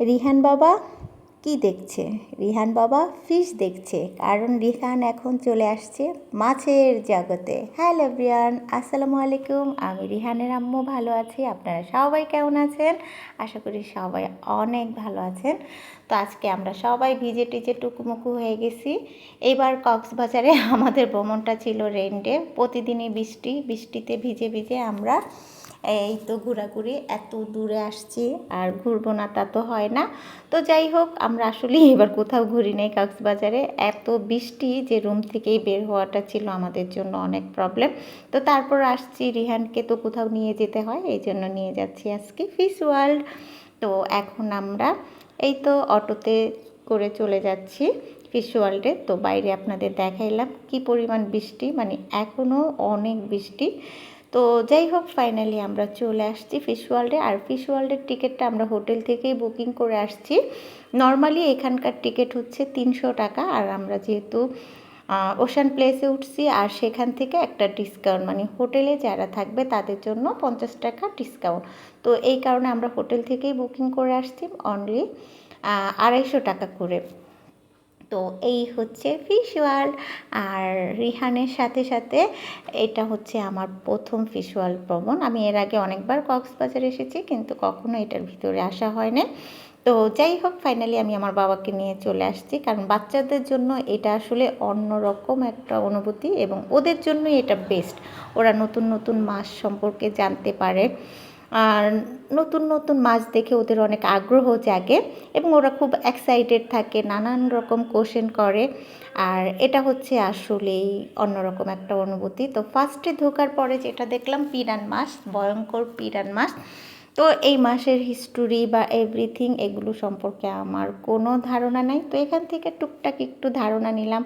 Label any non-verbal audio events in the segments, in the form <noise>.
রিহান বাবা কি দেখছে? রিহান বাবা ফিশ দেখছে। কারণ রিহান এখন চলে আসছে মাছের জগতে। হ্যালো ব্রিয়ান আসসালামু আলাইকুম। আমি রিহানের আম্মু, ভালো আছি। আপনারা সবাই কেমন আছেন? আশা করি সবাই অনেক ভালো আছেন। তো আজকে আমরা সবাই ভিজে টিজে টুকুমুকু হয়ে গেছি। এবার কক্সবাজারে আমাদের ভ্রমণটা ছিল রেন্টে প্রতিদিনই বৃষ্টি, বৃষ্টিতে ভিজে ভিজে আমরা এই তো ঘোরাঘুরি এত দূরে আসছি আর ঘুরবো না, তা তো হয় না। তো যাই হোক, আমরা আসলে এবার কোথাও ঘুরি নাই কক্সবাজারে। এত বৃষ্টি যে রুম থেকেই বের হওয়াটা ছিল আমাদের জন্য অনেক প্রবলেম তো তারপর আসছি রিহানকে তো কোথাও নিয়ে যেতে হয়, এই জন্য নিয়ে যাচ্ছি আজকে ফিশ ওয়ার্ল্ড তো এখন আমরা এই তো অটোতে করে চলে যাচ্ছি ফিশ ওয়ার্ল্ডে তো বাইরে আপনাদের দেখাইলাম কি পরিমাণ বৃষ্টি মানে এখনও অনেক বৃষ্টি। তো যাই হোক ফাইনালি আমরা চলে আসছি ফিশ ওয়ার্ল্ডে আর ফিশ ওয়ার্ল্ডের টিকিটটা আমরা হোটেল থেকেই বুকিং করে আসছি। নর্মালি এখানকার টিকিট হচ্ছে তিনশো টাকা। আর আমরা যেহেতু ওশান প্লেসে উঠছি, আর সেখান থেকে একটা ডিসকাউন্ট মানে হোটেলে যারা থাকবে তাদের জন্য পঞ্চাশ টাকা ডিসকাউন্ট তো এই কারণে আমরা হোটেল থেকেই বুকিং করে আসছি অনলি আড়াইশো টাকা করে। তো এই হচ্ছে ফিশ ওয়ার্ল্ড আর রিহানের সাথে সাথে এটা হচ্ছে আমার প্রথম ফিশ ওয়ার্ল্ড ভ্রমণ। আমি এর আগে অনেকবার কক্সবাজার এসেছি, কিন্তু কখনো এটার ভিতরে আসা হয়নি। তো যাই হোক ফাইনালি আমি আমার বাবাকে নিয়ে চলে আসছি, কারণ বাচ্চাদের জন্য এটা আসলে অন্যরকম একটা অনুভূতি এবং ওদের জন্যই এটা বেস্ট ওরা নতুন নতুন মাস সম্পর্কে জানতে পারে। নতুন নতুন মাছ দেখে ওদের অনেক আগ্রহ জাগে এবং ওরা খুব এক্সাইটেড থাকে, নানান রকম কোশ্চেন করে। আর এটা হচ্ছে আসলেই অন্যরকম একটা অনুভূতি। তো ফার্স্টে ঢোকার পরে যেটা দেখলাম, পিরান মাছ, ভয়ঙ্কর পিরান মাছ। তো এই মাসের হিস্টোরি বা এভরিথিং এগুলো সম্পর্কে আমার কোনো ধারণা নাই। তো এখান থেকে টুকটাক একটু ধারণা নিলাম।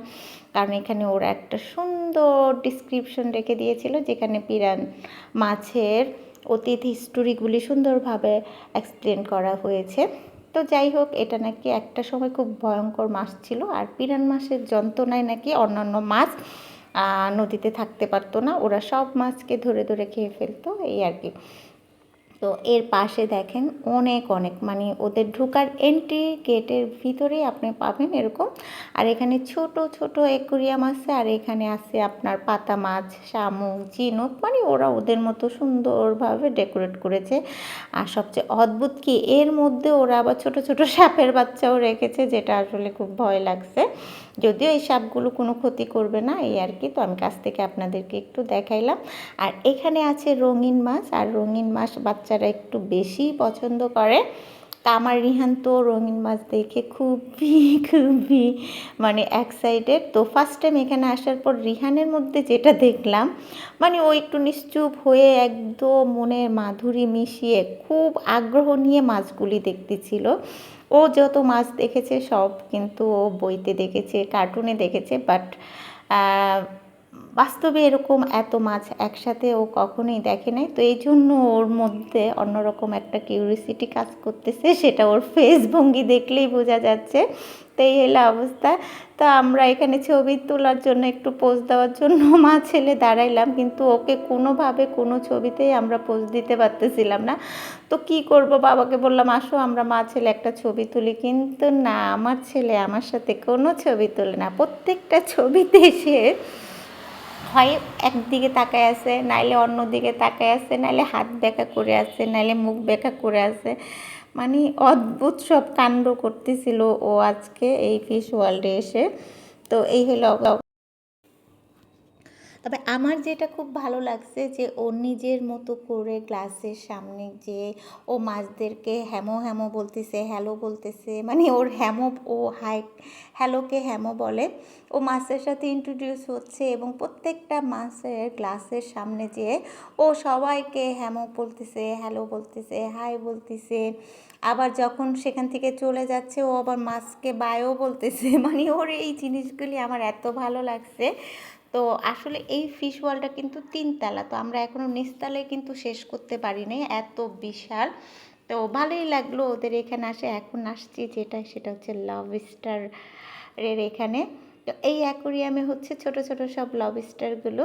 কারণ এখানে ওরা একটা সুন্দর ডিসক্রিপশন রেখে দিয়েছিল, যেখানে পিরান মাছের অতীত হিস্টোরিগুলি সুন্দরভাবে এক্সপ্লেন করা হয়েছে। তো যাই হোক, এটা নাকি একটা সময় খুব ভয়ঙ্কর মাছ ছিল, আর পিরান মাছের যন্ত্রণায় নাকি অন্যান্য মাছ নদীতে থাকতে পারতো না। ওরা সব মাছকে ধরে ধরে খেয়ে ফেলতো, এই আর কি। তো এর পাশে দেখেন অনেক অনেক মানে ওদের ঢুকার এন্ট্রি গেটের ভিতরেই আপনি পাবেন এরকম। আর এখানে ছোট ছোট একুরিয়াম আছে, আর এখানে আছে আপনার পাতা মাছ, শামুক ঝিনুক মানে ওরা ওদের মতো সুন্দরভাবে ডেকোরেট করেছে। আর সবচেয়ে অদ্ভুত কি, এর মধ্যে ওরা আবার ছোট ছোট সাপের বাচ্চাও রেখেছে, যেটা আসলে খুব ভয় লাগছে। যদিও এই সাপগুলো কোনো ক্ষতি করবে না, এই আর কি। তো আমি কাছ থেকে আপনাদেরকে একটু দেখাইলাম। আর এখানে আছে রঙিন মাছ, আর রঙিন মাছ বাচ্চারা একটু বেশি পছন্দ করে। তা আমার রিহান তো রঙিন মাছ দেখে খুবই খুবই মানে এক্সাইটেড তো ফার্স্ট টাইম এখানে আসার পর রিহানের মধ্যে যেটা দেখলাম মানে ও একটু নিশ্চুপ হয়ে একদম মনের মাধুরী মিশিয়ে খুব আগ্রহ নিয়ে মাছগুলি দেখতেছিল। ও যত মাছ দেখেছে সব কিন্তু ও বইতে দেখেছে কার্টুনে দেখেছে বাট বাস্তবে এরকম এত মাছ একসাথে ও কখনোই দেখে নাই। তো এই জন্য ওর মধ্যে অন্যরকম একটা কিউরিসিটি কাজ করতেছে, সেটা ওর ফেস ভঙ্গি দেখলেই বোঝা যাচ্ছে। তো এই হলো অবস্থা। তো আমরা এখানে ছবি তোলার জন্য, একটু পোজ দেওয়ার জন্য মা ছেলে দাঁড়াইলাম, কিন্তু ওকে কোনোভাবে কোনো ছবিতেই আমরা পোজ দিতে পারতেছিলাম না। তো কি করব? বাবাকে বললাম, আসো, আমরা মা ছেলে একটা ছবি তুলি। কিন্তু না, আমার ছেলে আমার সাথে কোনো ছবি তোলে না। প্রত্যেকটা ছবিতে সে হয় একদিকে তাকায় আছে, নাইলে অন্য দিকে তাকায় আছে, নাইলে হাত বেঁকা করে আছে, নাইলে মুখ বেঁকা করে আছে। মানে অদ্ভুত সব কাণ্ড করতেছিল ও আজকে এই ফিশ ওয়ার্ল্ডে এসে। তো এই হলো তবে আমার যেটা খুব ভালো লাগছে যে ও নিজের মতো করে গ্লাসের সামনে যে ও মাছদেরকে হ্যামো হ্যামো বলতেছে, হ্যালো বলতেছে মানে ওর হ্যামো, ও হাই, হ্যালোকে হ্যামো বলে। ও মাছের সাথে ইন্ট্রোডিউস হচ্ছে এবং প্রত্যেকটা মাছের গ্লাসের সামনে যে ও সবাইকে হ্যামো বলতেছে, হ্যালো বলতেছে, হাই বলতেছে। আবার যখন সেখান থেকে চলে যাচ্ছে, ও আবার মাছকে বায়ও বলতেছে। <laughs> মানে ওর এই জিনিসগুলি আমার এত ভালো লাগছে। তো আসলে এই ফিশ ওয়ালটা কিন্তু তিনতলা তো আমরা এখনও নিচতলায় কিন্তু শেষ করতে পারিনি এত বিশাল। তো ভালোই লাগল ওদের এখানে আসে, এখন আসছি যেটা, সেটা হচ্ছে লাভ স্টারের এখানে। তো এই অ্যাকোরিয়ামে হচ্ছে ছোট ছোট সব লাভ স্টারগুলো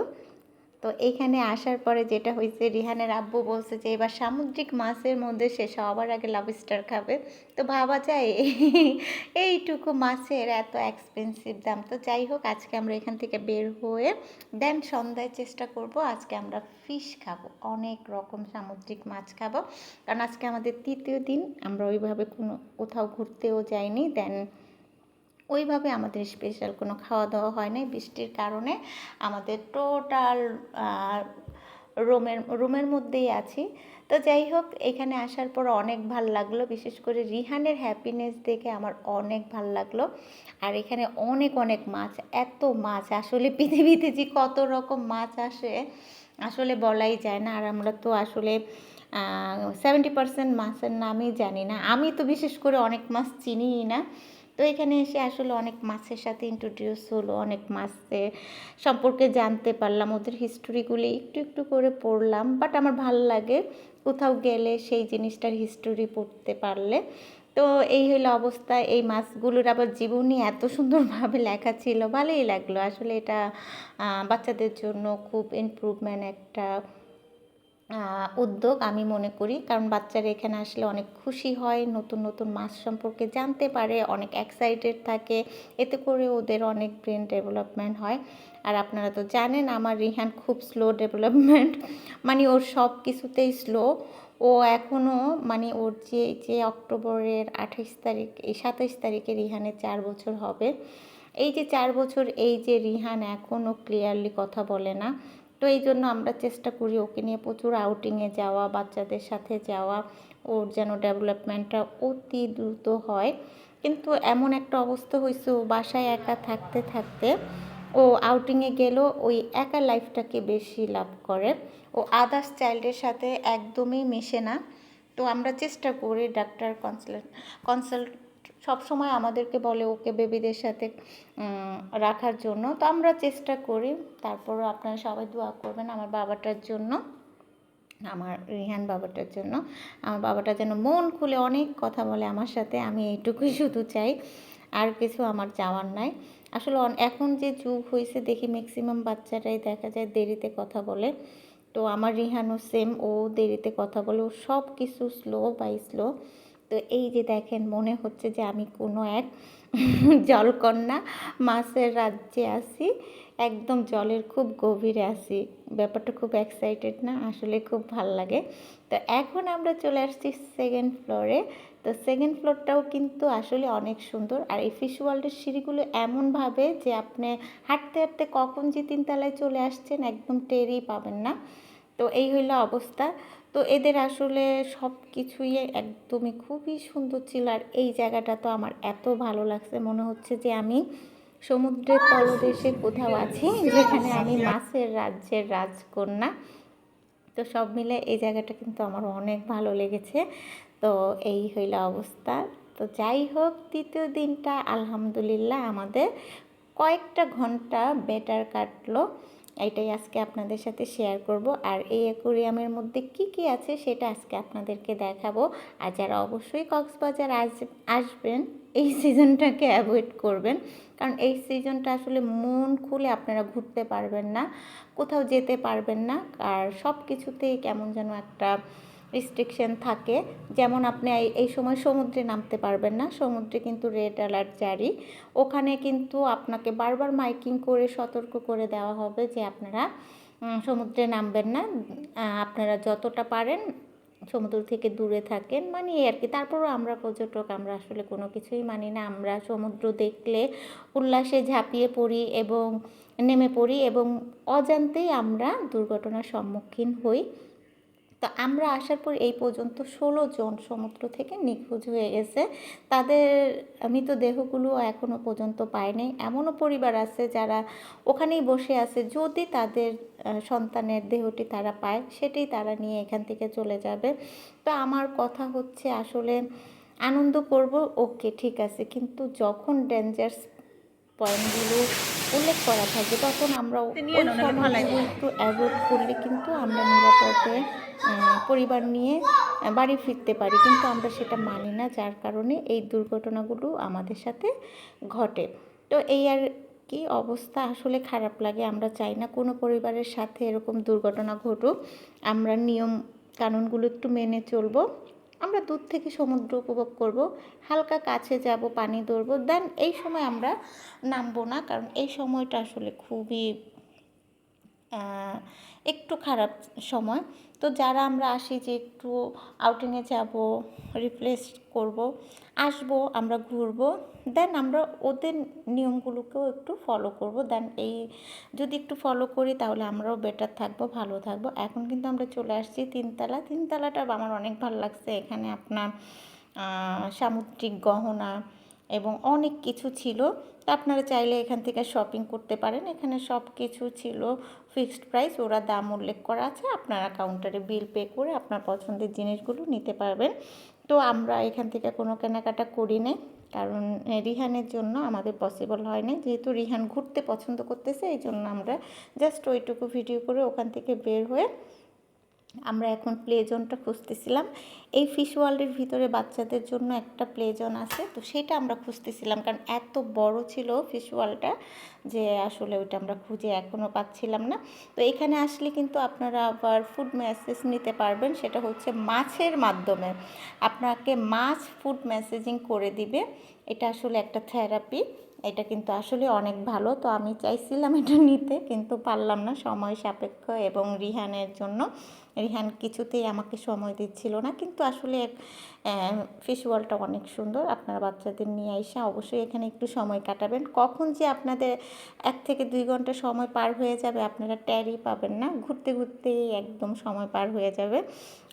তো এইখানে আসার পরে যেটা হয়েছে, রিহানের আব্বু বলছে যে, এবার সামুদ্রিক মাছের মধ্যে সে সবার আগে লবস্টার খাবে। তো ভাবা যায়, এইটুকু মাছের এত এক্সপেন্সিভ দাম। তো যাই হোক, আজকে আমরা এখান থেকে বের হয়ে, দেন সন্ধ্যায় চেষ্টা করব, আজকে আমরা ফিশ খাব। অনেক রকম সামুদ্রিক মাছ খাব। কারণ আজকে আমাদের তৃতীয় দিন, আমরা ওইভাবে কোনো কোথাও ঘুরতেও যাইনি। দেন ওইভাবে আমাদের স্পেশাল কোনো খাওয়া দাওয়া হয় নাই। বৃষ্টির কারণে আমাদের টোটাল রুমের রুমের মধ্যেই আছি। তো যাই হোক, এখানে আসার পর অনেক ভালো লাগল। বিশেষ করে রিহানের হ্যাপিনেস দেখে আমার অনেক ভালো লাগল। আর এখানে অনেক অনেক মাছ, এত মাছ, আসলে পৃথিবীতে যে কত রকম মাছ আসে, আসলে বলাই যায় না। আর আমরা তো আসলে সেভেন্টি পার্সেন্ট মাছের নামই জানি না। আমি তো বিশেষ করে অনেক মাছ চিনিই না। তো এখানে এসে আসলে অনেক মাছের সাথে ইন্ট্রোডিউস হলো, অনেক মাছের সম্পর্কে জানতে পারলাম, ওদের হিস্টোরিগুলি একটু একটু করে পড়লাম বাট আমার ভালো লাগে কোথাও গেলে সেই জিনিসটার হিস্টোরি পড়তে পারলে। তো এই হলো অবস্থা, এই মাছগুলোর আবার জীবনী এত সুন্দরভাবে লেখা ছিল, ভালোই লাগল। আসলে এটা বাচ্চাদের জন্য খুব ইমপ্রুভমেন্ট একটা উদ্যোগ আমি মনে করি। কারণ বাচ্চারা এখানে আসলে অনেক খুশি হয়, নতুন নতুন মাছ সম্পর্কে জানতে পারে, অনেক এক্সাইটেড থাকে। এতে করে ওদের অনেক ব্রেন ডেভেলপমেন্ট হয়। আর আপনারা তো জানেন, আমার রিহান খুব স্লো ডেভেলপমেন্ট <laughs> মানে ওর সব কিছুতেই স্লো ও এখনও মানে ওর যে যে অক্টোবরের আঠাইশ তারিখ, এই সাতাইশ তারিখে রিহানের চার বছর হবে। এই যে চার বছর, এই যে রিহান এখনও ক্লিয়ারলি কথা বলে না। তো এই জন্য আমরা চেষ্টা করি ওকে নিয়ে প্রচুর আউটিংয়ে যাওয়া, বাচ্চাদের সাথে যাওয়া, ওর যেন ডেভেলপমেন্টটা অতি দ্রুত হয়। কিন্তু এমন একটা অবস্থা হয়েছে, ও বাসায় একা থাকতে থাকতে ও আউটিংয়ে গেলেও ওই একা লাইফটাকে বেশি লাভ করে। ও আদার্স চাইল্ডের সাথে একদমই মেশে না। তো আমরা চেষ্টা করি ডাক্তার কনসাল্ট কনসাল্ট সবসময় আমাদেরকে বলে ওকে বেবিদের সাথে রাখার জন্য। তো আমরা চেষ্টা করি। তারপরও আপনারা সবাই দোয়া করবেন আমার বাবাটার জন্য, আমার রিহান বাবাটার জন্য। আমার বাবাটা যেন মন খুলে অনেক কথা বলে আমার সাথে, আমি এইটুকুই শুধু চাই। আর কিছু আমার চাওয়ার নাই। আসলে এখন যে যুগ হয়েছে দেখি ম্যাক্সিমাম বাচ্চারাই দেখা যায় দেরিতে কথা বলে। তো আমার রিহানও সেম ও দেরিতে কথা বলে। ও সব কিছু স্লো বাই স্লো তো এই যে দেখেন, মনে হচ্ছে যে আমি কোনো এক জলকন্যা মাছের রাজ্যে আসি একদম জলের খুব গভীরে আসি ব্যাপারটা খুব এক্সাইটেড না? আসলে খুব ভালো লাগে। তো এখন আমরা চলে আসছি সেকেন্ড ফ্লোরে তো সেকেন্ড ফ্লোরটাও কিন্তু আসলে অনেক সুন্দর। আর এই ফিশ ওয়ার্ল্ডের সিঁড়িগুলো এমনভাবে যে আপনি হাঁটতে হাঁটতে কখন যে তিনতলায় চলে আসছেন, একদম টেরই পাবেন না। তো এই হইল অবস্থা। তো এদের আসলে সব কিছুই একদমই খুবই সুন্দর ছিল আর এই জায়গাটা তো আমার এত ভালো লাগছে। মনে হচ্ছে যে আমি সমুদ্রের তলদেশে কোথাও আছি, যেখানে আমি মাছের রাজ্যের রাজকন্যা। তো সব মিলে এই জায়গাটা কিন্তু আমার অনেক ভালো লেগেছে। তো এই হইল অবস্থা। তো যাই হোক, তৃতীয় দিনটা আলহামদুলিল্লাহ আমাদের কয়েকটা ঘণ্টা বেটার কাটলো। এটাই আজকে আপনাদের সাথে শেয়ার করব। আর এই অ্যাকোরিয়ামের মধ্যে কি কি আছে সেটা আজকে আপনাদেরকে দেখাবো। আর যারা অবশ্যই কক্সবাজার আস আসবেন, এই সিজনটাকে অ্যাভয়েড করবেন। কারণ এই সিজনটা আসলে মন খুলে আপনারা ঘুরতে পারবেন না, কোথাও যেতে পারবেন না। আর সব কিছুতেই কেমন যেন একটা রিস্ট্রিকশন থাকে। যেমন আপনি এই সময় সমুদ্রে নামতে পারবেন না, সমুদ্রে কিন্তু রেড অ্যালার্ট জারি। ওখানে কিন্তু আপনাকে বারবার মাইকিং করে সতর্ক করে দেওয়া হবে যে আপনারা সমুদ্রে নামবেন না। আপনারা যতটা পারেন সমুদ্র থেকে দূরে থাকেন মানে এই আর কি। তারপরও আমরা পর্যটক, আমরা আসলে কোনো কিছুই মানি না। আমরা সমুদ্র দেখলে উল্লাসে ঝাঁপিয়ে পড়ি এবং নেমে পড়ি এবং অজান্তেই আমরা দুর্ঘটনার সম্মুখীন হই। তো আমরা আসার পর এই পর্যন্ত ষোলো জন সমুদ্র থেকে নিখোঁজ হয়ে গেছে। তাদের মৃতদেহগুলো এখনও পর্যন্ত পায়নি এমনও পরিবার আছে যারা ওখানেই বসে আছে। যদি তাদের সন্তানের দেহটি তারা পায়, সেটাই তারা নিয়ে এখান থেকে চলে যাবে। তো আমার কথা হচ্ছে আসলে আনন্দ করব, ওকে ঠিক আছে। কিন্তু যখন ডেঞ্জার্স পয়েন্টগুলো উল্লেখ করা থাকবে তখন আমরা ওই সময়গুলো একটু অ্যাভয়েড করলে কিন্তু আমরা নিরাপদে পরিবার নিয়ে বাড়ি ফিরতে পারি। কিন্তু আমরা সেটা মানি না যার কারণে এই দুর্ঘটনাগুলো আমাদের সাথে ঘটে। তো এই আর কি অবস্থা? আসলে খারাপ লাগে আমরা চাই না কোনো পরিবারের সাথে এরকম দুর্ঘটনা ঘটুক। আমরা নিয়ম কানুনগুলো একটু মেনে চলবো। আমরা দূর থেকে সমুদ্র উপভোগ করব, হালকা কাছে যাব, পানি ধরবো দেন এই সময় আমরা নামবো না, কারণ এই সময়টা আসলে খুবই একটু খারাপ সময়। তো যারা আমরা আসি যে একটু আউটিংয়ে যাব রিপ্লেস করব আসব, আমরা ঘুরবো দেন আমরা ওদের নিয়মগুলোকেও একটু ফলো করব দেন এই যদি একটু ফলো করি তাহলে আমরাও বেটার থাকব, ভালো থাকব। এখন কিন্তু আমরা চলে আসছি তিনতলা। তিনতলাটা আমার অনেক ভালো লাগছে। এখানে আপনার সামুদ্রিক গহনা এবং অনেক কিছু ছিল। তা আপনারা চাইলে এখান থেকে শপিং করতে পারেন। এখানে সব কিছু ছিল। ফিক্সড প্রাইস, ওরা দাম উল্লেখ করা আছে। আপনারা কাউন্টারে বিল পে করে আপনার পছন্দের জিনিসগুলো নিতে পারবেন। তো আমরা এখান থেকে কোনো কেনাকাটা করি নেই কারণ রিহানের জন্য আমাদের পসিবল হয় না যেহেতু রিহান ঘুরতে পছন্দ করতেছে এই জন্য আমরা জাস্ট ওইটুকু ভিডিও করে ওখান থেকে বের হয়ে আমরা এখন প্লে জোনটা খুঁজতেছিলাম। এই ফিশ ওয়ার্ল্ডের ভিতরে বাচ্চাদের জন্য একটা প্লে জোন আছে, তো সেটা আমরা খুঁজতেছিলাম। কারণ এত বড় ছিল ফিশ ওয়ার্ল্ডটা যে আসলে ওইটা আমরা খুঁজে এখনও পাচ্ছিলাম না। তো এখানে আসলে কিন্তু আপনারা আবার ফুড মেসেজ নিতে পারবেন, সেটা হচ্ছে মাছের মাধ্যমে। আপনাকে মাছ ফুড মেসেজিং করে দিবে। এটা আসলে একটা থেরাপি এটা কিন্তু আসলে অনেক ভালো। তো আমি চাইছিলাম এটা নিতে, কিন্তু পারলাম না সময় সাপেক্ষ এবং রিহানের জন্য। রিহান কিছুতেই আমাকে সময় দিচ্ছিল না, কিন্তু আসলে ফিশ ওয়ালটা অনেক সুন্দর। আপনারা বাচ্চাদের নিয়ে এসে অবশ্যই এখানে একটু সময় কাটাবেন। কখন যে আপনাদের এক থেকে দুই ঘণ্টা সময় পার হয়ে যাবে, আপনারা ট্যারি পাবেন না। ঘুরতে ঘুরতেই একদম সময় পার হয়ে যাবে।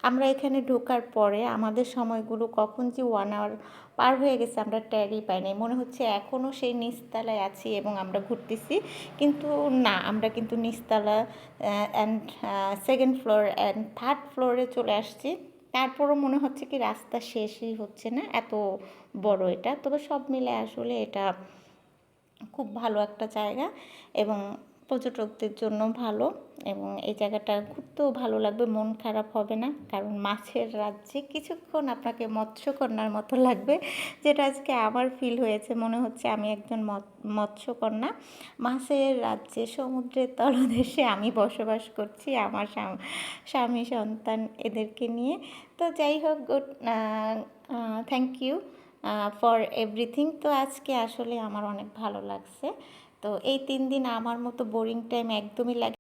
আমরা এখানে ঢোকার পরে আমাদের সময়গুলো কখন যে ওয়ান আওয়ার পার হয়ে গেছে, আমরা ট্যারি পাই নাই। মনে হচ্ছে এখনও সেই নিচতলায় আছি এবং আমরা ঘুরতেছি। কিন্তু না, আমরা কিন্তু নিচতলা অ্যান্ড সেকেন্ড ফ্লোর থার্ড ফ্লোরে চলে আসছি। তারপরও মনে হচ্ছে কি রাস্তা শেষই হচ্ছে না, এত বড় এটা। তবে সব মিলে আসলে এটা খুব ভালো একটা জায়গা এবং পর্যটকদের জন্য ভালো এবং এই জায়গাটা ঘুরতেও ভালো লাগবে, মন খারাপ হবে না। কারণ মাছের রাজ্যে কিছুক্ষণ আপনাকে মৎস্যকন্যার মতো লাগবে, যেটা আজকে আমার ফিল হয়েছে। মনে হচ্ছে আমি একজন মৎ- মৎস্যকন্যা। মাছের রাজ্যে সমুদ্রের তলদেশে আমি বসবাস করছি আমার স্বামী সন্তান এদেরকে নিয়ে। তো যাই হোক good thank you for everything তো আজকে আসলে আমার অনেক ভালো লাগছে। তো এই তিন দিন আমার মতো বোরিং টাইম একদমই লাগে